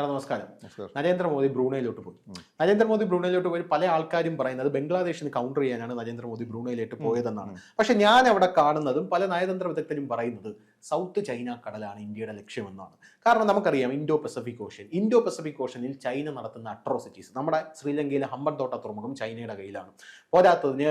Sir നമസ്കാരം. നരേന്ദ്രമോദി ബ്രൂണയിലോട്ട് പോയി. നരേന്ദ്രമോദി ബ്രൂണയിലോട്ട് പോയി പല ആൾക്കാരും പറയുന്നത് ബംഗ്ലാദേശിന് കൗണ്ടർ ചെയ്യാനാണ് നരേന്ദ്രമോദി ബ്രൂണയിലേക്ക് പോയതെന്നാണ്. പക്ഷെ ഞാൻ അവിടെ കാണുന്നതും പല നയതന്ത്ര വിദഗ്ധരും പറയുന്നത് സൗത്ത് ചൈന കടലാണ് ഇന്ത്യയുടെ ലക്ഷ്യമെന്നാണ്. കാരണം നമുക്കറിയാം Indo Pacific ocean. Indo Pacific ഓഷ്യനിൽ China നടത്തുന്ന അട്രോസിറ്റീസ് നമ്മുടെ ശ്രീലങ്കയിലെ ഹമ്പൻതോട്ട തുറമുഖം ചൈനയുടെ കയ്യിലാണ്. പോരാത്തതിന്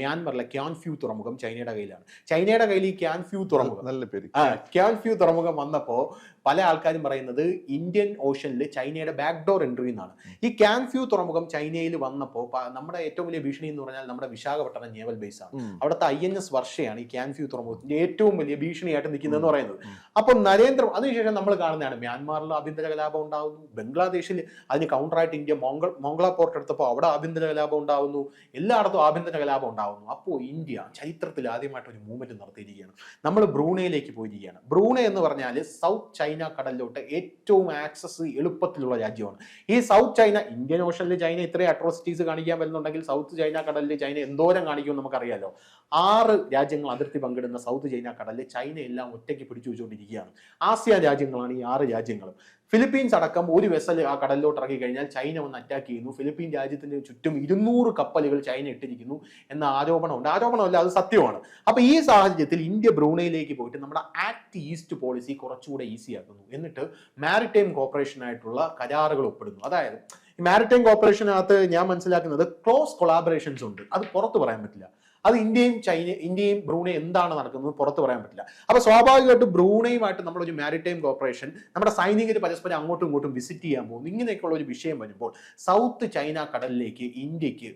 മ്യാൻമറിലെ ക്യാൻഫ്യൂ തുറമുഖം ചൈനയുടെ കയ്യിലാണ്. ചൈനയുടെ കയ്യിൽ ഈ ക്യാൻഫ്യൂ തുറമുഖം. നല്ല പേര്. ക്യാൻ ക്യാൻഫ്യൂ തുറമുഖം വന്നപ്പോൾ പല ആൾക്കാരും പറയുന്നത് ഇന്ത്യൻ ഓഷ്യനിൽ ചൈനയുടെ ബാക്ക്ഡോർ എൻട്രി എന്നാണ്. ഈ ക്യാൻഫ്യൂ തുറമുഖം ചൈനയിൽ വന്നപ്പോൾ നമ്മുടെ ഏറ്റവും വലിയ ഭീഷണി എന്ന് പറഞ്ഞാൽ നമ്മുടെ വിശാഖപട്ടണം നേവൽ ബേസ് ആണ്. അവിടുത്തെ ഐ എൻ എസ് വർഷയാണ് ഈ ക്യാൻഫ്യൂ തുറമുഖത്തിന്റെ ഏറ്റവും വലിയ ഭീഷണിയായിട്ട് നിൽക്കുന്നതെന്ന് പറയുന്നത്. അപ്പം നരേന്ദ്ര അതിനുശേഷം നമ്മൾ കാണുന്നതാണ് മ്യാൻമാറിൽ ആഭ്യന്തര കലാപം ഉണ്ടാകുന്നു ബംഗ്ലാദേശിൽ അതിന് കൗണ്ടറായിട്ട് ഇന്ത്യ മോങ്കൾ മോംഗ്ല പോർട്ട് എടുത്തപ്പോൾ അവിടെ ആഭ്യന്തര കലാപം ഉണ്ടാകുന്നു എല്ലായിടത്തും ആഭ്യന്തര കലാപം ഉണ്ടാകുന്നു അപ്പോൾ ഇന്ത്യ ചരിത്രത്തിൽ ആദ്യമായിട്ട് ഒരു മൂവ്മെന്റ് നടത്തിയിരിക്കുകയാണ്. നമ്മൾ ബ്രൂണയിലേക്ക് പോയിരിക്കുകയാണ്. ബ്രൂണ എന്ന് പറഞ്ഞാൽ സൗത്ത് ചൈന കടലിലോട്ട് ഏറ്റവും ആക്സസ് എളുപ്പത്തിലുള്ള രാജ്യമാണ്. ഈ സൗത്ത് ചൈന ഇന്ത്യൻ ഓഷനിൽ ചൈന ഇത്രയും അട്രോസിറ്റീസ് കാണിക്കാൻ വരുന്നുണ്ടെങ്കിൽ സൗത്ത് ചൈന കടലിൽ ചൈന എന്തോരം കാണിക്കുമെന്ന് നമുക്കറിയാലോ. ആറ് രാജ്യങ്ങൾ അതിർത്തി പങ്കിടുന്ന സൗത്ത് ചൈന കടലിൽ ചൈന എല്ലാം ഒറ്റയ്ക്ക് പിടിച്ചു വെച്ചുകൊണ്ടിരിക്കുകയാണ്. ആസിയാൻ രാജ്യങ്ങളാണ് ഈ ആറ് രാജ്യങ്ങളും. ഫിലിപ്പീൻസ് അടക്കം ഒരു വെസൽ ആ കടലിലോട്ട് ഇറങ്ങി കഴിഞ്ഞാൽ ചൈന വന്ന് അറ്റാക്ക് ചെയ്യുന്നു. ഫിലിപ്പീൻ രാജ്യത്തിന് ചുറ്റും ഇരുന്നൂറ് കപ്പലുകൾ ചൈന ഇട്ടിരിക്കുന്നു എന്ന ആരോപണമുണ്ട്. ആരോപണമല്ല അത് സത്യമാണ്. അപ്പൊ ഈ സാഹചര്യത്തിൽ ഇന്ത്യ ബ്രൂണയിലേക്ക് പോയിട്ട് നമ്മുടെ ആക്ട് ഈസ്റ്റ് പോളിസി കുറച്ചുകൂടെ ഈസി ആക്കുന്നു. എന്നിട്ട് മാരിടൈം കോർപ്പറേഷൻ ആയിട്ടുള്ള കരാറുകൾ ഒപ്പിടുന്നു. അതായത് ഈ മാരിടൈം കോർപ്പറേഷനകത്ത് ഞാൻ മനസ്സിലാക്കുന്നത് ക്ലോസ് കൊളാബറേഷൻസ് ഉണ്ട്. അത് പുറത്ത് പറയാൻ പറ്റില്ല. അത് ഇന്ത്യയും ചൈന ഇന്ത്യയും ബ്രൂണയും എന്താണ് നടക്കുന്നത് പുറത്ത് പറയാൻ പറ്റില്ല. അപ്പൊ സ്വാഭാവികമായിട്ടും ബ്രൂണയുമായിട്ട് നമ്മളൊരു മാരിടൈം കോപ്പറേഷൻ നമ്മുടെ സൈനികർ പരസ്പരം അങ്ങോട്ടും ഇങ്ങോട്ടും വിസിറ്റ് ചെയ്യാൻ പോകുന്നു. ഇങ്ങനെയൊക്കെയുള്ള ഒരു വിഷയം വരുമ്പോൾ സൗത്ത് ചൈന കടലിലേക്ക് ഇന്ത്യയ്ക്ക്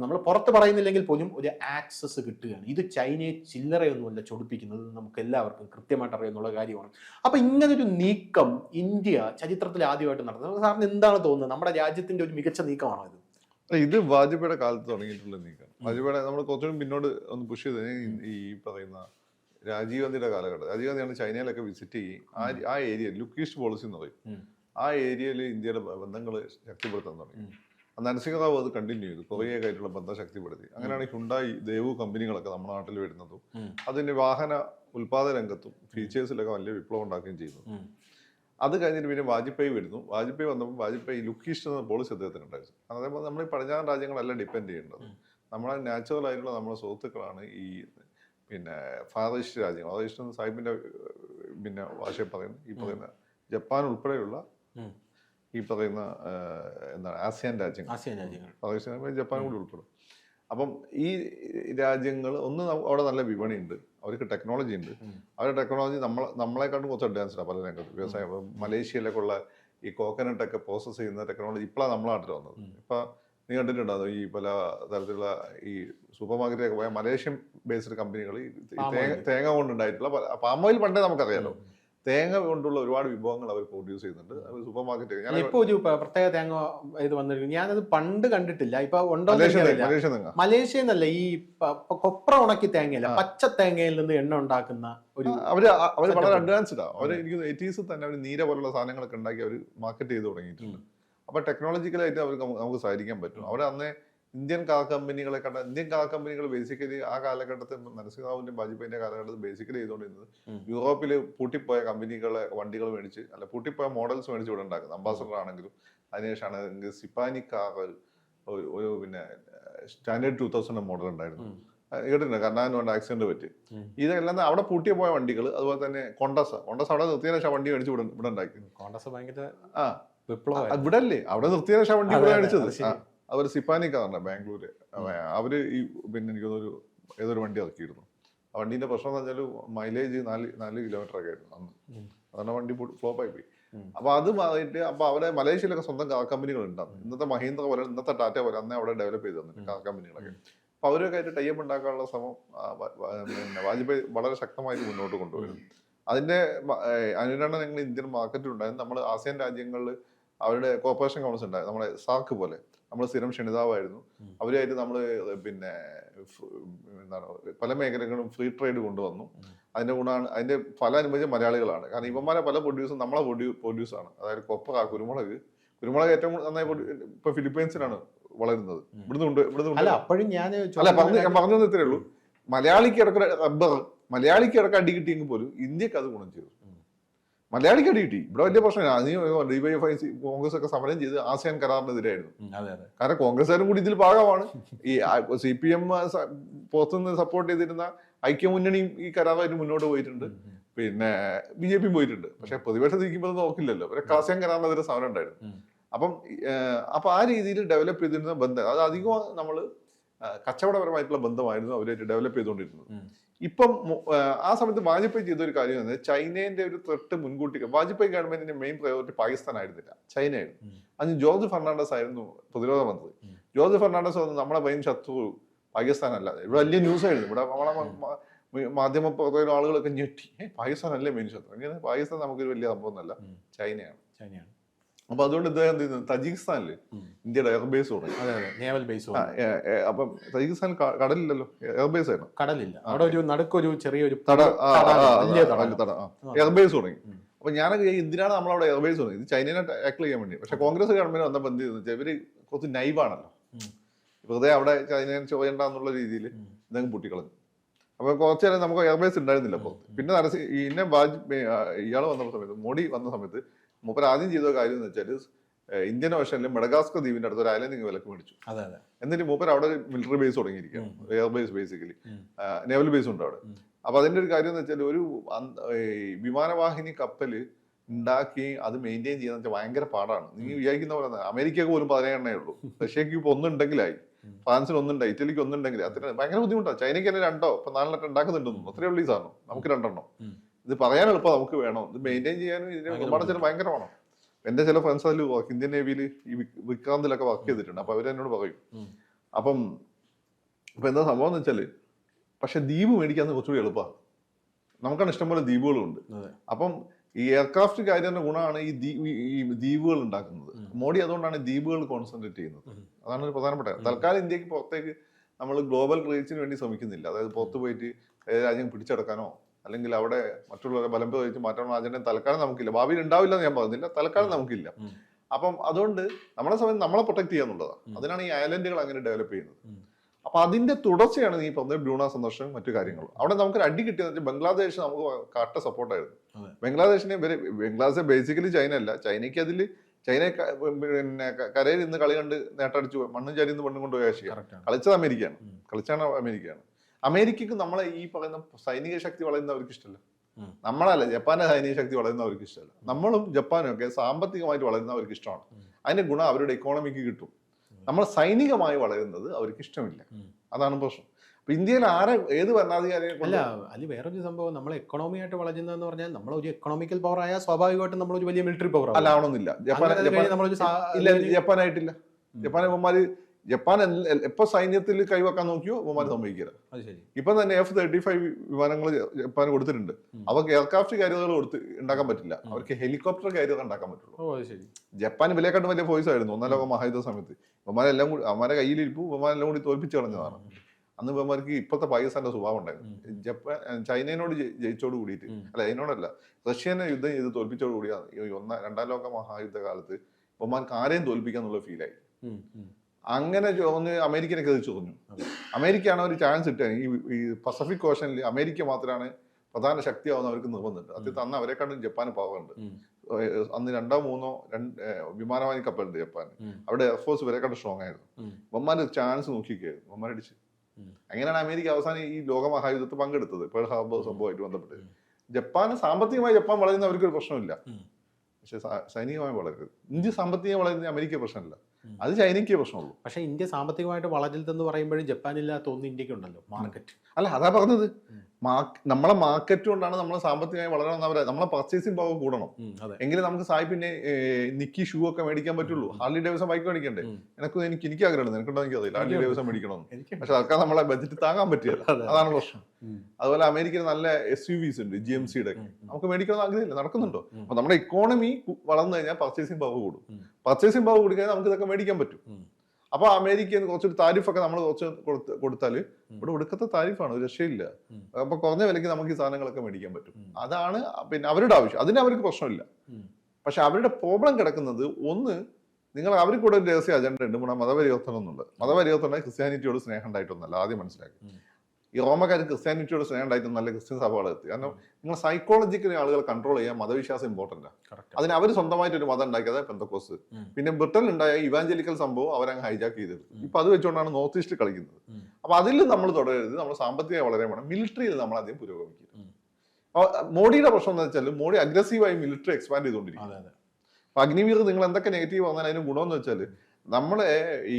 നമ്മൾ പുറത്ത് പറയുന്നില്ലെങ്കിൽ പോലും ഒരു ആക്സസ് കിട്ടുകയാണ്. ഇത് ചൈനയെ ചില്ലറയൊന്നുമല്ല ചൊടിപ്പിക്കുന്നത് നമുക്ക് എല്ലാവർക്കും കൃത്യമായിട്ട് അറിയാമെന്നുള്ള കാര്യമാണ്. അപ്പൊ ഇങ്ങനൊരു നീക്കം ഇന്ത്യ ചരിത്രത്തിൽ ആദ്യമായിട്ട് നടത്തുന്നത് സാറിന് എന്താണ് തോന്നുന്നത്? നമ്മുടെ രാജ്യത്തിന്റെ ഒരു മികച്ച നീക്കമാണോ ഇത്? ഇത് വാജ്പേയിയുടെ കാലത്ത് തുടങ്ങിയിട്ടുള്ള നീക്കം. വാജ്പേയിയുടെ നമ്മൾ കുറച്ചുകൂടി പിന്നോട് ഒന്ന് പുഷ് ചെയ്ത് ഈ പറയുന്ന രാജീവ് ഗാന്ധിയുടെ കാലഘട്ടം. രാജീവ് ഗാന്ധിയാണ് ചൈനയിലൊക്കെ വിസിറ്റ് ചെയ്യും. ആ ആ ഏരിയ ലുക്ക് ഈസ്റ്റ് പോളിസി എന്ന് പറയും. ആ ഏരിയയിൽ ഇന്ത്യയുടെ ബന്ധങ്ങൾ ശക്തിപ്പെടുത്താൻ തുടങ്ങി. നരസിംഹ റാവു അത് കണ്ടിന്യൂ ചെയ്തു. കൊറിയ ആയിട്ടുള്ള ബന്ധം ശക്തിപ്പെടുത്തി. അങ്ങനെയാണ് ഹുണ്ടായി ദേവു കമ്പനികളൊക്കെ നമ്മുടെ നാട്ടിൽ വരുന്നതും. അതിന്റെ വാഹന ഉൽപാദന രംഗത്തും ഫീച്ചേഴ്സിലൊക്കെ വലിയ വിപ്ലവം ഉണ്ടാക്കുകയും ചെയ്തു. ഉം. അത് കഴിഞ്ഞിട്ട് പിന്നെ വാജ്പേയി വരുന്നു. വാജ്പേയി വന്നപ്പോൾ വാജ്പേയി ലുക്കീഷ് എന്ന പോളിസി അദ്ദേഹത്തിന് ഉണ്ടായിരുന്നു. അതേപോലെ നമ്മൾ ഈ പടിഞ്ഞാറൻ രാജ്യങ്ങളല്ല ഡിപ്പെൻഡ് ചെയ്യേണ്ടത്. നമ്മളെ നാച്ചുറൽ ആയിട്ടുള്ള നമ്മുടെ സുഹൃത്തുക്കളാണ് ഈ പിന്നെ ഫാദർ ഈസ്റ്റ് രാജ്യങ്ങൾ. ഫാദർ ഈസ്റ്റ് പിന്നെ ഭാഷയെ പറയുന്നത് ഈ പറയുന്ന ജപ്പാൻ ഉൾപ്പെടെയുള്ള ഈ പറയുന്ന എന്താണ് ആസിയാൻ രാജ്യങ്ങൾ. ആസിയാൻ രാജ്യങ്ങൾ. എന്ന് ജപ്പാൻ കൂടി ഉൾപ്പെടും. അപ്പം ഈ രാജ്യങ്ങൾ ഒന്ന് അവിടെ നല്ല വിപണിയുണ്ട്. അവർക്ക് ടെക്നോളജി ഉണ്ട്. അവരുടെ ടെക്നോളജി നമ്മൾ നമ്മളെക്കാട്ടും കുറച്ച് അഡ്വാൻസ്ഡ് ആണ് പല രംഗത്ത്. വ്യവസായം മലേഷ്യയിലൊക്കെ ഉള്ള ഈ കോക്കനട്ട് ഒക്കെ പ്രോസസ്സ് ചെയ്യുന്ന ടെക്നോളജി ഇപ്പോഴാണ് നമ്മളെ നാട്ടിൽ വന്നത്. ഇപ്പം നീ കണ്ടിട്ടുണ്ടോ ഈ പല തരത്തിലുള്ള ഈ സൂപ്പർ മാർക്കറ്റിലൊക്കെ പോയ മലേഷ്യൻ ബേസ്ഡ് കമ്പനികൾ തേങ്ങ കൊണ്ട് ഉണ്ടായിട്ടുള്ള കൊണ്ടുണ്ടായിട്ടുള്ള പാം ഓയിൽ പണ്ടേ നമുക്കറിയാലോ. തേങ്ങ കൊണ്ടുള്ള ഒരുപാട് വിഭവങ്ങൾ അവർ പ്രൊഡ്യൂസ് ചെയ്യുന്നുണ്ട്. അവർ സൂപ്പർ മാർക്കറ്റ് ഞാൻ ഇപ്പൊ ഒരു പ്രത്യേക തേങ്ങ ഇത് വന്നിരിക്കുന്നു. ഞാനത് പണ്ട് കണ്ടിട്ടില്ല. ഇപ്പൊ ഉണ്ടോ മലേഷ്യ എന്നല്ല ഈ കൊപ്ര ഉണക്കി തേങ്ങയല്ല പച്ച തേങ്ങയിൽ നിന്ന് എണ്ണ ഉണ്ടാക്കുന്ന ഒരു അവർ അവർ വളരെ അഡ്വാൻസ്ഡാ അവർ. എനിക്ക് എയ്റ്റീസിൽ തന്നെ അവർ നീര പോലുള്ള സാധനങ്ങളൊക്കെ ഉണ്ടാക്കി അവർ മാർക്കറ്റ് ചെയ്ത് തുടങ്ങിയിട്ടുണ്ട്. അപ്പൊ ടെക്നോളജിക്കലായിട്ട് അവർക്ക് നമുക്ക് സഹായിക്കാൻ പറ്റും. അവരന്നേ അവർ അന്ന് ഇന്ത്യൻ കാർ കമ്പനികളെ കണ്ട ഇന്ത്യൻ കാർ കമ്പനികൾ ബേസിക്കലി ആ കാലഘട്ടത്തിൽ നരസിംഹറാവുവിന്റെ വാജ്പേയിന്റെ കാലഘട്ടത്തിൽ ബേസിക്കലി ചെയ്തുകൊണ്ടിരുന്നത് യൂറോപ്പിൽ യൂറോപ്പിൽ പൂട്ടിപ്പോയ കമ്പനികളെ വണ്ടികൾ മേടിച്ച് അല്ല പൂട്ടിപ്പോയ മോഡൽസ് മേടിച്ച് ഇവിടെ ഉണ്ടാക്കുന്നത്. അംബാസഡർ ആണെങ്കിലും അതിനുശേഷമാണ് സിപ്പാനി കാർ ഒരു പിന്നെ സ്റ്റാൻഡേർഡ് ടൂ തൗസൻഡ് മോഡൽ ഉണ്ടായിരുന്നു. കേട്ടിട്ടുണ്ട്? കർണാൻ കൊണ്ട് ആക്സിഡന്റ് പറ്റി. ഇതെല്ലാം അവിടെ പൂട്ടിയ പോയ വണ്ടികൾ അതുപോലെ തന്നെ കൊണ്ടസ കൊണ്ടസ അവിടെ നിർത്തിയതിനു ശേഷം വണ്ടി മേടിച്ച് ഇവിടെ ഇവിടെ ഉണ്ടാക്കി. കോൺഗ്രസ് ഭയങ്കര ആ. ഇവിടെ അല്ലേ? അവിടെ നിർത്തിയതിനു ശേഷം വണ്ടി ഇവിടെ മേടിച്ചത്. അത് സിപ്പാനിക്കാറുണ്ട് ബാംഗ്ലൂര്. അവർ ഈ പിന്നെ എനിക്ക് ഒരു ഏതൊരു വണ്ടി ഇറക്കിയിരുന്നു. ആ വണ്ടീന്റെ പ്രശ്നം എന്ന് വെച്ചാൽ മൈലേജ് നാല് നാല് കിലോമീറ്റർ ഒക്കെ ആയിരുന്നു അന്ന്. അതുകൊണ്ട് വണ്ടി ഫ്ലോപ്പ് ആയി പോയി. അപ്പൊ അത് മാറിയിട്ട് അപ്പൊ അവിടെ മലേഷ്യയിലൊക്കെ സ്വന്തം കാർ കമ്പനികൾ ഉണ്ടാവും ഇന്നത്തെ മഹീന്ദ്ര പോലെ ഇന്നത്തെ ടാറ്റ പോലെ അന്നേ അവിടെ ഡെവലപ്പ് ചെയ്ത് തന്നിട്ട് കാർ കമ്പനികളൊക്കെ. അപ്പൊ അവരൊക്കെ ആയിട്ട് ടൈപ്പ് ഉണ്ടാക്കാനുള്ള ശ്രമം പിന്നെ വാജ്പേയി വളരെ ശക്തമായിട്ട് മുന്നോട്ട് കൊണ്ടുവരും അതിന്റെ അനുരണ അനുരണനം ഞങ്ങൾ ഇന്ത്യൻ മാർക്കറ്റിൽ ഉണ്ടായിരുന്നു. നമ്മൾ ആസിയൻ രാജ്യങ്ങളിൽ അവരുടെ കോർപ്പറേഷൻ കൗൺസിൽ ഉണ്ടായിരുന്നു. നമ്മുടെ സാർക്ക് പോലെ. നമ്മൾ സ്ഥിരം ക്ഷണിതാവായിരുന്നു. അവരുമായിട്ട് നമ്മൾ പിന്നെ എന്താണ് പല മേഖലകളും ഫ്രീ ട്രേഡ് കൊണ്ടുവന്നു. അതിന്റെ ഗുണമാണ് അതിന്റെ ഫല അനുഭവിച്ച മലയാളികളാണ്. കാരണം ഇവന്മാരെ പല പ്രൊഡ്യൂസും നമ്മളെ പ്രൊഡ്യൂസ് ആണ്. അതായത് കൊപ്പ കുരുമുളക്. കുരുമുളക് ഏറ്റവും നന്നായി ഇപ്പൊ ഫിലിപ്പൈൻസിലാണ് വളരുന്നത്. ഇവിടുന്നുണ്ട് ഇവിടുന്ന് ഉണ്ട് ഇവിടുന്ന് അല്ല അപ്പോഴും ഞാൻ അല്ല പറഞ്ഞു ഞാൻ പറഞ്ഞത് ഇത്രേ ഉള്ളൂ. മലയാളിക്ക് ഇടയ്ക്ക് റബ്ബർ മലയാളിക്ക് ഇടയ്ക്ക് അടി കിട്ടിയെങ്കിൽ പോലും ഇന്ത്യയ്ക്ക് അത് ഗുണം ചെയ്തു. മലയാളിക്ക് അടി കിട്ടി. ഇവിടെ വലിയ പ്രശ്നമില്ല. നീ ഡിവൈഎഫ്ഐ കോൺഗ്രസ് ഒക്കെ സമരം ചെയ്ത് ആസിയാൻ കരാറിനെതിരായിരുന്നു. കാരണം കോൺഗ്രസ്സുകാരും കൂടി ഇതിൽ ഭാഗമാണ് ഈ സി പി എം പുറത്തുനിന്ന് സപ്പോർട്ട് ചെയ്തിരുന്ന ഐക്യമുന്നണിയും ഈ കരാറായിട്ട് മുന്നോട്ട് പോയിട്ടുണ്ട്. പിന്നെ ബി ജെ പി പോയിട്ടുണ്ട്. പക്ഷെ പ്രതിപക്ഷം നിൽക്കുമ്പോൾ നോക്കില്ലല്ലോ. ഒരു കാസിയാൻ കരാറിനെതിരെ സമരം ഉണ്ടായിരുന്നു. അപ്പം അപ്പൊ ആ രീതിയിൽ ഡെവലപ്പ് ചെയ്തിരുന്ന ബന്ധം അത് അധികം നമ്മൾ കച്ചവടപരമായിട്ടുള്ള ബന്ധമായിരുന്നു അവരായിട്ട് ഡെവലപ്പ് ചെയ്തുകൊണ്ടിരുന്നത്. ഇപ്പം ആ സമയത്ത് വാജ്പേയി ചെയ്ത ഒരു കാര്യം എന്ന് ചൈനേന്റെ ഒരു ത്രെട്ട് മുൻകൂട്ടി വാജ്പേയി ഗവൺമെന്റിന്റെ മെയിൻ പ്രയോറിറ്റി പാകിസ്ഥാൻ ആയിരുന്നില്ല ചൈനയായിരുന്നു. അന്ന് ജോർജ് ഫെർണാണ്ടസ് ആയിരുന്നു പ്രതിരോധ മന്ത്രി. ജോർജ് ഫെർണാണ്ടസ് വന്ന് നമ്മുടെ മെയിൻ ശത്രു പാകിസ്ഥാൻ അല്ല ഇവിടെ വലിയ ന്യൂസ് ആയിരുന്നു. ഇവിടെ നമ്മളെ മാധ്യമ പ്രവർത്തകരും ആളുകളൊക്കെ ഞെട്ടി. പാകിസ്ഥാൻ അല്ലേ മെയിൻ ശത്രു? അങ്ങനെ പാകിസ്ഥാൻ നമുക്കൊരു വലിയ സംഭവമൊന്നുമല്ല ഒന്നല്ല ചൈനയാണ്. ചൈനയാണ്. അപ്പൊ അതുകൊണ്ട് ഇദ്ദേഹം എന്ത് ചെയ്യുന്നു? തജിക്കിസ്ഥാനിൽ. ഇന്ത്യയുടെ എയർബേസ് തുടങ്ങി. അപ്പം തജിക്കിസ്ഥാൻ കടലില്ലല്ലോ? എയർബേസ് ആയിരുന്നു. കടലില്ല. അവിടെ ഒരു നടുക്കൊരു ചെറിയൊരു തട തട. എയർബേസ് തുടങ്ങി. അപ്പൊ ഞാനൊക്കെ എന്തിനാണ് നമ്മളവിടെ എയർബേസ് തുടങ്ങി. ഇത് ചൈനയെ ടാക്കിൾ ചെയ്യാൻ വേണ്ടി. പക്ഷെ കോൺഗ്രസ് ഗവൺമെന്റ് വന്നപ്പോൾ എന്ത് ചെയ്യുന്നു? ഇവർ കുറച്ച് നൈവാണല്ലോ. വെറുതെ അവിടെ ചൈനയെ ചോയണ്ട എന്നുള്ള രീതിയിൽ ഇദ്ദേഹം ഇതങ്ങ് പൊട്ടിക്കളഞ്ഞു. അപ്പൊ കുറച്ചു നേരം നമുക്ക് എയർബേസ് ഉണ്ടായിരുന്നില്ല അപ്പോൾ പിന്നെ നരസി ഇന്നെ വാജ്പേയി ഇയാൾ വന്ന സമയത്ത് മോഡി വന്ന സമയത്ത് മൂപ്പർ ആദ്യം ചെയ്ത കാര്യം എന്ന് വെച്ചാൽ ഇന്ത്യൻ ഓഷനിൽ മെഡഗാസ്കർ ദ്വീപിന്റെ അടുത്ത് ഒരു ഐലൻഡിങ് വിലക്ക് മേടിച്ചു. എന്നിട്ട് മൂപ്പർ അവിടെ ഒരു മിലിറ്ററി ബേസ് തുടങ്ങിയിരിക്കുകയാണ്. Air base basically. Naval base ഉണ്ട് അവിടെ. അപ്പൊ അതിന്റെ ഒരു കാര്യം എന്ന് വെച്ചാൽ ഒരു വിമാനവാഹിനി കപ്പൽ ഉണ്ടാക്കി അത് മെയിന്റെയിൻ ചെയ്യുന്ന വെച്ചാൽ ഭയങ്കര പാടാണ്. നീ വിചാരിക്കുന്ന പോലെ അമേരിക്കക്ക് പോലും പതിനേഴെണ്ണേ ഉള്ളൂ. റഷ്യക്ക് ഇപ്പൊ ഒന്നുണ്ടെങ്കിലായി. ഫ്രാൻസിന് ഒന്നുണ്ടായി ഇറ്റലിക്ക് ഒന്നുണ്ടെങ്കിൽ അത്ര ഭയങ്കര ബുദ്ധിമുട്ടാണ്. ചൈനയ്ക്ക് തന്നെ രണ്ടോ ഇപ്പൊ നാലെണ്ണം ഉണ്ടാക്കുന്നുണ്ടെന്നു അത്രയേ ഉള്ളൂ ഈ സാധനം. നമുക്ക് രണ്ടെണ്ണം. ഇത് പറയാൻ എളുപ്പം നമുക്ക് വേണം. ഇത് മെയിന്റെയിൻ ചെയ്യാനും ഇതിന് ഭയങ്കര ഒരുപാട് ചില ഭയങ്കര വേണം. എന്റെ ചില ഫ്രണ്ട്സ് അതിൽ വർക്ക് ഇന്ത്യൻ നേവിയിൽ ഈ വിക്- വിക്രാന്തിലൊക്കെ വർക്ക് ചെയ്തിട്ടുണ്ട്. അപ്പൊ അവരെന്നോട് പറയും. അപ്പം ഇപ്പൊ എന്താ സംഭവം എന്ന് വെച്ചാൽ പക്ഷെ ദ്വീപ് മേടിക്കാൻ കുറച്ചുകൂടി എളുപ്പമാണ് നമുക്കാണ് ഇഷ്ടംപോലെ ദ്വീപുകളുണ്ട് അപ്പം ഈ എയർക്രാഫ്റ്റ് കാര്യത്തിന്റെ ഗുണമാണ് ഈ ഈ- ഈ ദ്വീപുകൾ ഉണ്ടാക്കുന്നത്. മോഡി അതുകൊണ്ടാണ് ദ്വീപുകൾ കോൺസെൻട്രേറ്റ് ചെയ്യുന്നത്. അതാണ് ഒരു പ്രധാനപ്പെട്ട. തൽക്കാലം ഇന്ത്യയ്ക്ക് പുറത്തേക്ക് നമ്മൾ ഗ്ലോബൽ റീച്ചിന് വേണ്ടി ശ്രമിക്കുന്നില്ല. അതായത് പുറത്ത് പോയിട്ട് രാജ്യം പിടിച്ചെടുക്കാനോ അല്ലെങ്കിൽ അവിടെ മറ്റുള്ളവരെ ബലം പ്രയോഗിച്ച് മാറ്റണം അജണ്ട തൽക്കാലം നമുക്കില്ല. ഭാവിയിൽ ഉണ്ടാവില്ല എന്ന് ഞാൻ പറഞ്ഞില്ല. തൽക്കാലം നമുക്കില്ല. അപ്പം അതുകൊണ്ട് നമ്മളെ സമയം നമ്മളെ പ്രൊട്ടക്ട് ചെയ്യാന്നുള്ളതാണ് അതിനാണ് ഈ ഐലൻഡുകൾ അങ്ങനെ ഡെവലപ്പ് ചെയ്യുന്നത്. അപ്പൊ അതിന്റെ തുടർച്ചയാണ് നീ പറഞ്ഞ ബ്രൂണ സന്ദർശനം മറ്റു കാര്യങ്ങളും. അവിടെ നമുക്കൊരു അടി കിട്ടിയെന്ന് വെച്ചാൽ ബംഗ്ലാദേശ് നമുക്ക് കട്ട സപ്പോർട്ടായിരുന്നു. ബംഗ്ലാദേശിനെ ബംഗ്ലാദേശ് ബേസിക്കലി ചൈന അല്ല ചൈനയ്ക്ക് അതിൽ ചൈന പിന്നെ കരയിൽ നിന്ന് കളി കണ്ട് നേട്ടടിച്ചു മണ്ണും ചരിന്ന് മണ്ണും കൊണ്ടുപോയ കക്ഷിയാണ് കളിച്ചത് അമേരിക്കയാണ്. കളിച്ചാണ് അമേരിക്കയാണ്. അമേരിക്കക്ക് നമ്മളെ ഈ പറയുന്ന സൈനിക ശക്തി വളരുന്ന അവർക്ക് ഇഷ്ടമല്ല നമ്മളല്ല ജപ്പാന്റെ സൈനിക ശക്തി വളരുന്ന അവർക്ക് ഇഷ്ടമല്ല. നമ്മളും ജപ്പാനും ഒക്കെ സാമ്പത്തികമായിട്ട് വളരുന്നവർക്ക് ഇഷ്ടമാണ്. അതിന്റെ ഗുണം അവരുടെ ഇക്കോണമിക്ക് കിട്ടും. നമ്മൾ സൈനികമായി വളരുന്നത് അവർക്ക് ഇഷ്ടമില്ല. അതാണ് പ്രശ്നം. അപ്പൊ ഇന്ത്യയിൽ ആരെ ഏത് ഭരണാധികാരിയെ അല്ല അതിൽ വേറൊരു സംഭവം നമ്മൾ എക്കണോമി ആയിട്ട് വളരുന്നതെന്ന് പറഞ്ഞാൽ നമ്മൾ ഒരു എക്കണോമിക്കൽ പവർ ആയാൽ സ്വാഭാവികമായിട്ടും നമ്മൾ ഒരു വലിയ മിലിറ്ററി പവർ അല്ല ആവണമെന്നില്ല ജപ്പാൻ ജപ്പാൻ നമ്മളൊരു ജപ്പാനായിട്ടില്ല. ഉം. ജപ്പാൻ ഇവന്മാര് ജപ്പാൻ എപ്പോ സൈന്യത്തിൽ കൈവക്കാൻ നോക്കിയോ അത് ശരി. ഇപ്പൊ തന്നെ എഫ് തേർട്ടി ഫൈവ് വിമാനങ്ങൾ ജപ്പാൻ കൊടുത്തിട്ടുണ്ട്. അവർക്ക് എയർക്രാഫ്റ്റ് കാരിയറുകൾ കൊടുത്ത് ഉണ്ടാക്കാൻ പറ്റില്ല. അവർക്ക് ഹെലികോപ്റ്റർ കാരിയർ ഉണ്ടാക്കാൻ പറ്റുള്ളൂ. ജപ്പാൻ വിലയെക്കാട്ടും വലിയ ഫോഴ്സ് ആയിരുന്നു. ഒന്നാം ലോക മഹായുദ്ധ സമയത്ത്. ഇവന്മാരെല്ലാം കൂടി അവന്മാരെ കയ്യിലിരിപ്പു എല്ലാം കൂടി തോൽപ്പിച്ചു കളഞ്ഞതാണ്. അന്ന് ഇവന്മാർക്ക് ഇപ്പോഴത്തെ പാകിസ്ഥാന്റെ സ്വഭാവം ഉണ്ടായിരുന്നു. ജപ്പാൻ ചൈനയോട് ജയി- ജയിച്ചോട് കൂടിയിട്ട്. അല്ല അതിനോടല്ല റഷ്യനെ യുദ്ധം ചെയ്ത് തോൽപ്പിച്ചോട് കൂടിയാണ് ഈ ഒന്നാം രണ്ടാം ലോക മഹായുദ്ധ കാലത്ത് ഇവന്മാർക്ക് ആരെയും തോൽപ്പിക്കാന്നുള്ള ഫീലായി. അങ്ങനെ ഒന്ന് അമേരിക്കനെ അത് കുറഞ്ഞു അതെ. അമേരിക്കയാണ് ഒരു ചാൻസ് കിട്ടുക. ഈ ഈ പസഫിക് ഓഷനിൽ അമേരിക്ക മാത്രമാണ് പ്രധാന ശക്തിയാവുന്ന അവർക്ക് നിർബന്ധമുണ്ട്. അത് അന്ന് കണ്ടും ജപ്പാന് പാവുണ്ട് അന്ന് രണ്ടോ മൂന്നോ രണ്ട് വിമാനവാഹി കപ്പലുണ്ട് ജപ്പാൻ അവിടെ എയർഫോഴ്സ് ഇവരെക്കാട്ടും സ്ട്രോങ് ആയിരുന്നു. ഇവന്മാർ ചാൻസ് നോക്കിക്കായിരുന്നു ഇവന്മാരടിച്ച് ഉം. അങ്ങനെയാണ് അമേരിക്ക അവസാനം ഈ ലോകമഹായുദ്ധത്തിൽ പങ്കെടുത്തത്. പേൾ ഹാർബർ സംഭവമായിട്ട് ബന്ധപ്പെട്ട്. ജപ്പാന് ജപ്പാൻ സാമ്പത്തികമായി ജപ്പാൻ വളരുന്ന അവർക്ക് ഒരു പ്രശ്നമില്ല. പക്ഷെ സൈനികമായി വളരരുത്. ഇന്ത്യ സാമ്പത്തികമായി വളരുന്ന അമേരിക്ക പ്രശ്നമില്ല. അത് ചൈനയ്ക്ക് പ്രശ്നമുള്ളൂ. പക്ഷേ ഇന്ത്യ സാമ്പത്തികമായിട്ട് വളരുതെന്ന് പറയുമ്പോഴും ജപ്പാനില്ലാത്ത ഒന്ന് ഇന്ത്യയ്ക്ക് ഉണ്ടല്ലോ മാർക്കറ്റ് അല്ല അതാ പറഞ്ഞത്. നമ്മളെ മാർക്കറ്റ് കൊണ്ടാണ് നമ്മളെ സാമ്പത്തികമായി വളരണം അവരെ നമ്മളെ പർച്ചേസിംഗ് പവർ കൂടണം. എങ്കിലും നമുക്ക് സായി പിന്നെ നിക്കി ഷൂ ഒക്കെ മേടിക്കാൻ പറ്റുള്ളൂ. ഹാർലി ഡേവിസൺ ബൈക്ക് മേടിക്കണ്ടേ? എനിക്ക് എനക്ക് എനിക്ക് ആഗ്രഹമുണ്ട്. നിനക്കുണ്ടോ എനിക്ക് അറിയില്ല ഹാർലി. ഡേവിസൺ മേടിക്കണം പക്ഷെ അതൊക്കെ നമ്മളെ ബജറ്റ് താങ്ങാൻ പറ്റില്ല അതെ. അതാണ് പ്രശ്നം. അതുപോലെ അമേരിക്കയിൽ നല്ല എസ് യു വിസ് ഉണ്ട് ജി എം സിയുടെ ഒക്കെ. നമുക്ക് മേടിക്കണം ആഗ്രഹമില്ല. നടക്കുന്നുണ്ടോ. അപ്പൊ നമ്മുടെ ഇക്കോണമി വളർന്നു കഴിഞ്ഞാൽ പർച്ചേസിംഗ് പവർ കൂടും. പർച്ചേസിംഗ് പവർ കൂടി കഴിഞ്ഞാൽ നമുക്ക് ഇതൊക്കെ മേടിക്കാൻ പറ്റും. അപ്പൊ അമേരിക്കയിൽ നിന്ന് കുറച്ചൊരു താരിഫൊക്കെ നമ്മൾ കുറച്ച് കൊടുത്ത് കൊടുത്താൽ ഇവിടെ ഒടുക്കത്തെ താരിഫാണ് ഒരു രക്ഷയില്ല. അപ്പൊ കുറഞ്ഞ വിലയ്ക്ക് നമുക്ക് ഈ സാധനങ്ങളൊക്കെ മേടിക്കാൻ പറ്റും. അതാണ് പിന്നെ അവരുടെ ആവശ്യം. അതിന് അവർക്ക് പ്രശ്നമില്ല. പക്ഷെ അവരുടെ പ്രോബ്ലം കിടക്കുന്നത് ഒന്ന് നിങ്ങൾ അവർക്ക് കൂടെ ഒരു രഹസ്യ അജണ്ട ഉണ്ട്. മതപരിവർത്തനം എന്നുള്ളത്. മതപരിവർത്തനം ക്രിസ്ത്യാനിറ്റിയോട് സ്നേഹം ഉണ്ടായിട്ടൊന്നല്ല. ആദ്യം മനസ്സിലാക്കി. ഈ റോമക്കാർ ക്രിസ്ത്യാനിറ്റിയോട് സ്നേഹം ഉണ്ടായിട്ട് നല്ല ക്രിസ്ത്യൻ സഭകൾ എത്തി. കാരണം നിങ്ങൾ സൈക്കോളജിക്കലി ആളുകൾ കൺട്രോൾ ചെയ്യാൻ മതവിശ്വാസം ഇമ്പോർട്ടന്റ് ആണ് അതിന് അവർ സ്വന്തമായിട്ട് ഒരു മതം ഉണ്ടാക്കിയത് പെന്തക്കോസ്. പിന്നെ ബ്രിട്ടനിൽ ഉണ്ടായ ഇവാഞ്ചലിക്കൽ സംഭവം അവരങ്ങ് ഹൈജാക്ക് ചെയ്തത് ഇപ്പൊ അത് വെച്ചുകൊണ്ടാണ് നോർത്ത് ഈസ്റ്റ് കളിക്കുന്നത്. അപ്പൊ അതിൽ നമ്മൾ തുടരരുത് നമ്മൾ സാമ്പത്തികം വളരെ വേണം. മിലിറ്ററിയിൽ നമ്മൾ ആദ്യം പുരോഗമിക്കും മോഡിയുടെ പ്രശ്നം എന്ന് വെച്ചാൽ മോഡി അഗ്രസീവായി മിലിറ്ററി എക്സ്പാൻഡ് ചെയ്തുകൊണ്ടിരിക്കും അഗ്നിവീർ നിങ്ങൾ എന്തൊക്കെ നെഗറ്റീവ് വന്നാൽ അതിന് ഗുണമെന്ന് വെച്ചാൽ നമ്മളെ ഈ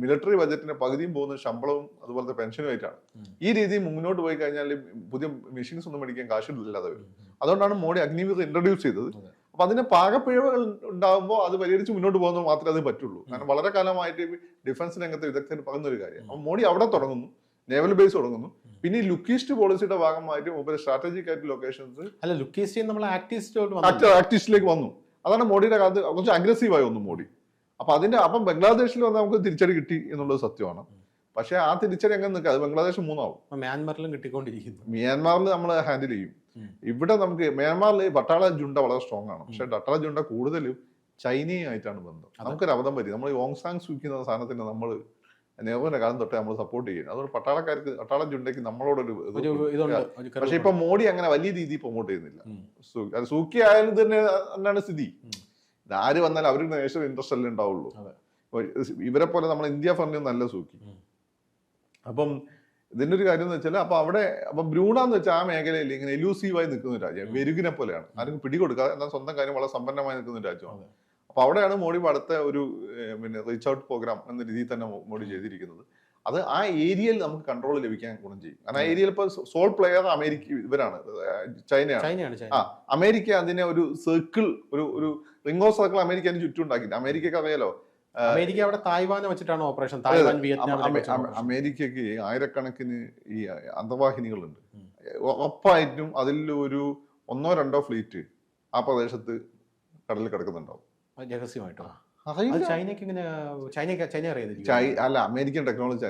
മിലിറ്ററി ബജറ്റിന്റെ പകുതിയും പോകുന്ന ശമ്പളവും അതുപോലത്തെ പെൻഷനും ആയിട്ടാണ്. ഈ രീതി മുന്നോട്ട് പോയി കഴിഞ്ഞാൽ പുതിയ മെഷീൻസ് ഒന്നും മേടിക്കാൻ കാശില്ലാതെ വരും. അതുകൊണ്ടാണ് മോഡി അഗ്നിവീർ ഇൻട്രൊഡ്യൂസ് ചെയ്തത്. അപ്പൊ അതിന് പാകപ്പിഴവുകൾ ഉണ്ടാകുമ്പോൾ അത് പരിഹരിച്ച് മുന്നോട്ട് പോകുന്നത് മാത്രമേ അത് പറ്റുള്ളൂ. കാരണം വളരെ കാലമായിട്ട് ഡിഫൻസ് രംഗത്തെ വിദഗ്ധർ പറയുന്ന ഒരു കാര്യം അപ്പൊ മോഡി അവിടെ തുടങ്ങുന്നു. നേവൽ ബേസ് തുടങ്ങുന്നു. പിന്നെ ഈ ലുക്കീസ്റ്റ് പോളിസിയുടെ ഭാഗമായിട്ട് മുമ്പ് സ്ട്രാറ്റജിക് ആയിട്ട് ലൊക്കേഷൻസ് അല്ല ലുക്കീസ്റ്റ് നമ്മൾ ആക്ടിവിസ്റ്റോട്ട് വന്നു. ആക്ടിസ്റ്റിലേക്ക് വന്നു. അതാണ് മോഡിയുടെ കാലത്ത് കുറച്ച് അഗ്രസീവായി വന്നു മോഡി. അപ്പൊ അതിന്റെ അപ്പം ബംഗ്ലാദേശിൽ വന്ന് നമുക്ക് തിരിച്ചടി കിട്ടി എന്നുള്ളത് സത്യമാണ്. പക്ഷെ ആ തിരിച്ചടി അങ്ങനെ നിൽക്കുക അത് ബംഗ്ലാദേശ് മൂന്നാവും. മ്യാൻമാറിലും കിട്ടിക്കൊണ്ടിരിക്കുന്നു. മ്യാൻമാറിൽ നമ്മൾ ഹാൻഡിൽ ചെയ്യും. ഇവിടെ നമുക്ക് മ്യാൻമാറിൽ പട്ടാള ജുണ്ട വളരെ സ്ട്രോങ് ആണ്. പക്ഷെ പട്ടാള ജുണ്ട കൂടുതലും ചൈനയുമായിട്ടാണ് ബന്ധം. നമുക്കൊരു അബദ്ധം പറ്റി നമ്മൾ ഓങ് സാങ് സൂക്കുന്ന സാധനത്തിന് നമ്മൾ നെഹ്റുവിന്റെ കാലം തൊട്ടേ നമ്മൾ സപ്പോർട്ട് ചെയ്യുന്നത് അതുകൊണ്ട് പട്ടാളക്കാർക്ക് പട്ടാള ജുണ്ടയ്ക്ക് നമ്മളോടൊരു പക്ഷെ ഇപ്പൊ മോഡി അങ്ങനെ വലിയ രീതിയിൽ പ്രൊമോട്ട് ചെയ്യുന്നില്ല. സൂക്കി ആയാലും തന്നെ തന്നെയാണ് സ്ഥിതി. ആര് വന്നാലും അവർക്ക് നേഷണൽ ഇൻട്രസ്റ്റ് അല്ലേ ഉണ്ടാവുള്ളൂ. ഇവരെ പോലെ നമ്മൾ ഇന്ത്യ ഫണ്ട് നല്ല സൂക്കി അപ്പം ഇതിന്റെ ഒരു കാര്യം എന്ന് വെച്ചാൽ അപ്പൊ അവിടെ അപ്പൊ ബ്രൂണ എന്ന് വെച്ചാൽ ആ മേഖലയിൽ ഇങ്ങനെ എലൂസീവായി നിൽക്കുന്ന ഒരു രാജ്യം. വെരുകിനെ പോലെയാണ്. ആരും പിടികൊടുക്കാതെ എന്നാൽ സ്വന്തം കാര്യം വളരെ സമ്പന്നമായി നിൽക്കുന്ന ഒരു രാജ്യമാണ്. അപ്പൊ അവിടെയാണ് മോഡി അടുത്ത ഒരു പിന്നെ റീച്ച് ഔട്ട് പ്രോഗ്രാം എന്ന രീതിയിൽ തന്നെ മോഡി ചെയ്തിരിക്കുന്നത്. അത് ആ ഏരിയയിൽ നമുക്ക് കൺട്രോൾ ലഭിക്കാൻ ഗുണം ചെയ്യും. കാരണം ആ. ഏരിയയിൽ ഇപ്പൊ സോൾ പ്ലെയർ അമേരിക്ക ഇവരാണ്. ചൈനയാണ്. ചൈനയാണ് ചൈന ആ അമേരിക്ക അതിനെ ഒരു സർക്കിൾ ഒരു ഒരു റിംഗ് സർക്കിൾ അമേരിക്ക അതിന് ചുറ്റും ഉണ്ടാക്കിയിട്ട് അമേരിക്കക്ക് അറിയാലോ അമേരിക്ക അവിടെ തായ്വാനെ വെച്ചിട്ടാണ് ഓപ്പറേഷൻ തായ്വാൻ വിയറ്റ്നാം അമേരിക്കക്ക് ആയിരക്കണക്കിന് ഈ അന്തർവാഹിനികളുണ്ട്. ഉം. ഉറപ്പായിട്ടും അതിൽ ഒരു ഒന്നോ രണ്ടോ ഫ്ലീറ്റ് ആ പ്രദേശത്ത് കടലിൽ കിടക്കുന്നുണ്ടാവും. രഹസ്യമായിട്ടോ? അല്ല അമേരിക്കൻ ടെക്നോളജി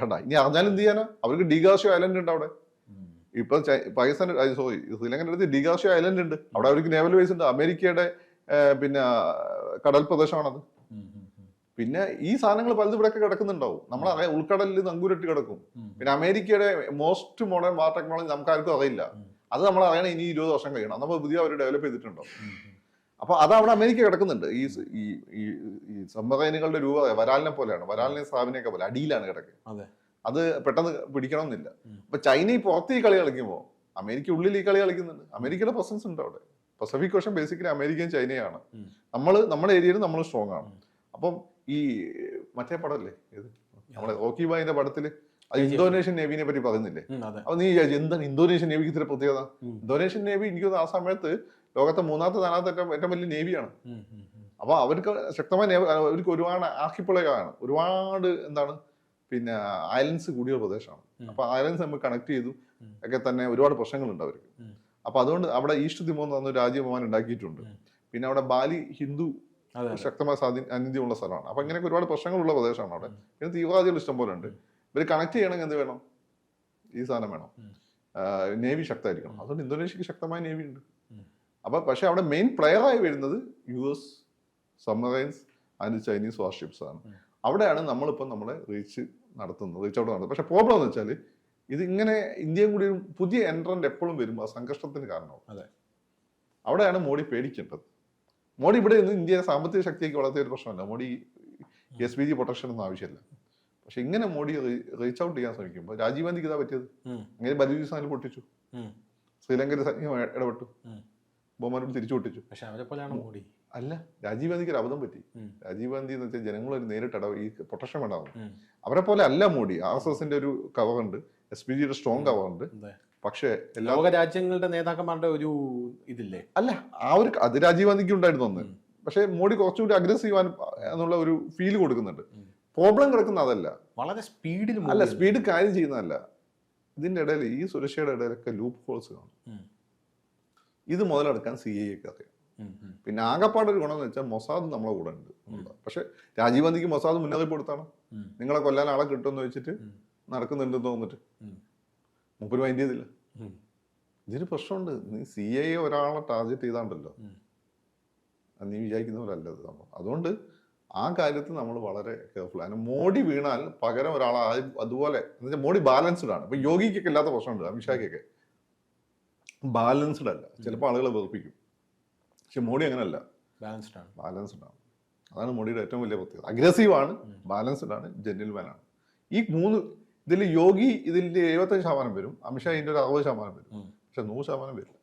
ഹെഡാ ഇനി അറിഞ്ഞാലും എന്ത് ചെയ്യാനാ? അവർക്ക് ഡിഗാഷ്യോ ഐലൻഡ് ഉണ്ട് അവിടെ. ഇപ്പൊ പാകിസ്ഥാൻ സോറി ശ്രീലങ്കന്റെ അടുത്ത് ഡിഗാഷ്യോ ഐലൻഡ് ഉണ്ട്. അവിടെ അവർക്ക് നേവൽ ബേസ് ഉണ്ട്. അമേരിക്കയുടെ പിന്നെ കടൽ പ്രദേശമാണത് പിന്നെ ഈ സാധനങ്ങൾ പലതും ഇവിടെയൊക്കെ കിടക്കുന്നുണ്ടാവും. നമ്മൾ അറിയാം ഉൾക്കടലിൽ നങ്കൂരിട്ട് കിടക്കും. പിന്നെ അമേരിക്കയുടെ മോസ്റ്റ് മോഡേൺ വാർ ടെക്നോളജി നമുക്ക് ആർക്കും അറിയില്ല. അത് നമ്മൾ അറിയണം ഇനി ഇരുപത് വർഷം കഴിയണം. നമ്മൾ പുതിയ അവർ ഡെവലപ്പ് ചെയ്തിട്ടുണ്ടോ അപ്പൊ അത് അവിടെ അമേരിക്ക കിടക്കുന്നുണ്ട്. ഈ ഈ ഈ ഈ രൂപ വരാലിനെ പോലെയാണ്. വരാലിനെ സ്ഥാപനയൊക്കെ പോലെ അടിയിലാണ് കിടക്കുക അതെ. പെട്ടെന്ന് പിടിക്കണമെന്നില്ല. അപ്പൊ ചൈന ഈ പുറത്ത് ഈ കളി കളിക്കുമ്പോൾ അമേരിക്ക ഉള്ളിൽ ഈ കളി കളിക്കുന്നുണ്ട്. അമേരിക്കയുടെ പ്രസൻസ് ഉണ്ട് അവിടെ. പസഫിക് ഓഷൻ ബേസിക്കലി അമേരിക്കയും ചൈനയാണ്. നമ്മൾ നമ്മുടെ ഏരിയയിൽ നമ്മൾ സ്ട്രോങ് ആണ്. അപ്പം ഈ മറ്റേ പടമല്ലേ ഏത് നമ്മുടെ ഓക്കി ബായിന്റെ പടത്തിൽ. ഇന്തോനേഷ്യൻ നേവിനെ പറ്റി പറയുന്നില്ലേ അപ്പൊ നീ എന്താണ് ഇന്തോനേഷ്യൻ നേവിക്ക് ഇത്ര പ്രത്യേകത. ഇന്തോനേഷ്യൻ നേവി എനിക്ക് ആ സമയത്ത് ലോകത്തെ മൂന്നാമത്തെ നാലാമത്തെ ഏറ്റവും വലിയ നേവിയാണ്. അപ്പൊ അവർക്ക് ശക്തമായ നേവ അവർക്ക് ഒരുപാട് ആർക്കിപ്പിളകാണ് ഒരുപാട് എന്താണ് പിന്നെ ഐലൻഡ്സ് കൂടിയ പ്രദേശമാണ്. അപ്പൊ ഐലൻഡ്സ് നമ്മൾ കണക്ട് ചെയ്തു ഒക്കെ തന്നെ ഒരുപാട് പ്രശ്നങ്ങളുണ്ട് അവർക്ക്. അപ്പൊ അതുകൊണ്ട് അവിടെ ഈസ്റ്റ് തിമോ എന്ന് പറഞ്ഞ ഒരു രാജ്യം ഉണ്ടാക്കിയിട്ടുണ്ട്. പിന്നെ അവിടെ ബാലി ഹിന്ദു. ശക്തമായ സ്വാധീനം അനിത്യമുള്ള സ്ഥലമാണ്. അപ്പൊ ഇങ്ങനെയൊക്കെ ഒരുപാട് പ്രശ്നങ്ങളുള്ള പ്രദേശമാണ് അവിടെ. പിന്നെ തീവ്രവാദികൾ ഇഷ്ടം പോലെ ഉണ്ട്. ഇവർ കണക്ട് ചെയ്യണമെങ്കിൽ എന്ത് വേണം? ഈ സാധനം വേണം. നേവി ശക്തമായിരിക്കണം. അതുകൊണ്ട് ഇന്തോനേഷ്യക്ക് ശക്തമായ നേവി ഉണ്ട്. അപ്പൊ പക്ഷെ അവിടെ മെയിൻ പ്ലെയറായി വരുന്നത് U S submarines and Chinese warships ആണ്. അവിടെയാണ് നമ്മളിപ്പോ നമ്മളെ റീച്ച് നടത്തുന്നത്. റീച്ച് ഔട്ട് നടത്തുന്നത്. പക്ഷെ പ്രോബ്ലം എന്ന് വെച്ചാൽ ഇത് ഇങ്ങനെ ഇന്ത്യയും കൂടി ഒരു പുതിയ എൻട്രന്റ് എപ്പോഴും വരുമ്പോൾ സംഘർഷത്തിന് കാരണമാവും. അതെ. അവിടെയാണ് മോഡി പേടിക്കേണ്ടത്. മോഡി ഇവിടെ നിന്ന് ഇന്ത്യ സാമ്പത്തിക ശക്തിയൊക്കെ വളർത്തിയ ഒരു പ്രശ്നമല്ല. Modi S B G protection ഒന്നും ആവശ്യമില്ല. പക്ഷെ ഇങ്ങനെ മോഡി റീച്ച് ഔട്ട് ചെയ്യാൻ ശ്രമിക്കുമ്പോൾ രാജീവ് ഗാന്ധിക്ക് ഇതാ പറ്റിയത്? ഇങ്ങനെ അങ്ങനെ ബലൂചിസ്ഥാനിൽ പൊട്ടിച്ചു. ശ്രീലങ്കയിൽ സൈന്യം ഇടപെട്ടു. ഉം. ബഹുമാനോട് തിരിച്ചു പൊട്ടിച്ചു. പക്ഷെ അവരെ പോലെയാണ് മോഡി. അല്ല രാജീവ് ഗാന്ധിക്ക് ഒരു അബദ്ധം പറ്റി. രാജീവ് ഗാന്ധി എന്ന് വെച്ചാൽ ജനങ്ങളൊരു നേരിട്ട് ഇട ഈ പ്രൊട്ടക്ഷൻ വേണ്ടാവും അവരെ പോലെ അല്ല മോഡി. ആർ എസ് എസിന്റെ ഒരു കവറുണ്ട് എസ് പി ജിയുടെ സ്ട്രോങ് ആവാറുണ്ട്. പക്ഷേ എല്ലാ രാജ്യങ്ങളുടെ നേതാക്കന്മാരുടെ ഒരു ഇതില്ലേ? അല്ല ആ ഒരു അത് രാജീവ് ഗാന്ധിക്ക് ഉണ്ടായിരുന്നു അന്ന്. പക്ഷേ മോഡി കുറച്ചുകൂടി അഗ്രസീവ് എന്നുള്ള ഒരു ഫീൽ കൊടുക്കുന്നുണ്ട്. പ്രോബ്ലം കിടക്കുന്ന അതല്ല. വളരെ സ്പീഡിൽ അല്ല സ്പീഡ് കാര്യം ചെയ്യുന്നതല്ല. ഇതിന്റെ ഇടയിൽ ഈ സുരക്ഷയുടെ ഇടയിലൊക്കെ ലൂപ്പ് ഹോൾസ് കാണും. ഇത് മുതലെടുക്കാൻ സി ഐ ഒക്കെ അറിയാം. പിന്നെ ആകെപ്പാട് ഒരു ഗുണം എന്ന് വെച്ചാൽ മൊസാദ് നമ്മളെ കൂടെ ഉണ്ട്. പക്ഷെ രാജീവ് ഗാന്ധിക്ക് മൊസാദ് മുന്നറിയിപ്പ് കൊടുത്താണ്? നിങ്ങളെ കൊല്ലാൻ ആളെ കിട്ടുമെന്ന് വെച്ചിട്ട്. നടക്കുന്നുണ്ടെന്ന് തോന്നിട്ട്. മൂപ്പര് മൈൻഡ് ചെയ്തില്ല. ഇതിന് പ്രശ്നമുണ്ട്. നീ സി ഐ ഒരാളെ ടാർഗറ്റ് ചെയ്താണ്ടല്ലോ. നീ വിചാരിക്കുന്ന പോലെ സംഭവം. അതുകൊണ്ട് ആ കാര്യത്തിൽ നമ്മൾ വളരെ കെയർഫുൾ ആണ് മോഡി വീണാൽ പകരം ഒരാൾ അതുപോലെ എന്നുവെച്ചാൽ മോഡി ബാലൻസ്ഡ് ആണ്. ഇപ്പൊ യോഗിക്കൊക്കെ ഇല്ലാത്ത പ്രശ്നമുണ്ട് അമിത്ഷാക്കൊക്കെ. ബാലൻസ്ഡ് അല്ല. ചിലപ്പോൾ ആളുകളെ വെറുപ്പിക്കും. പക്ഷെ മോഡി അങ്ങനെയല്ല ബാലൻസ്ഡ് ആണ്. ബാലൻസ്ഡ് ആണ്. അതാണ് മോഡിയുടെ ഏറ്റവും വലിയ പ്രത്യേകത. അഗ്രസീവ് ആണ് ബാലൻസ്ഡ് ആണ് ജെന്റിൽമാൻ ആണ്. ഈ മൂന്ന് ഇതിൽ യോഗി ഇതിൽ എഴുപത്തഞ്ച് ശതമാനം വരും. അമിത്ഷാ ഇതിന്റെ ഒരു അറുപത് ശതമാനം വരും. പക്ഷെ നൂറ് ശതമാനം വരില്ല.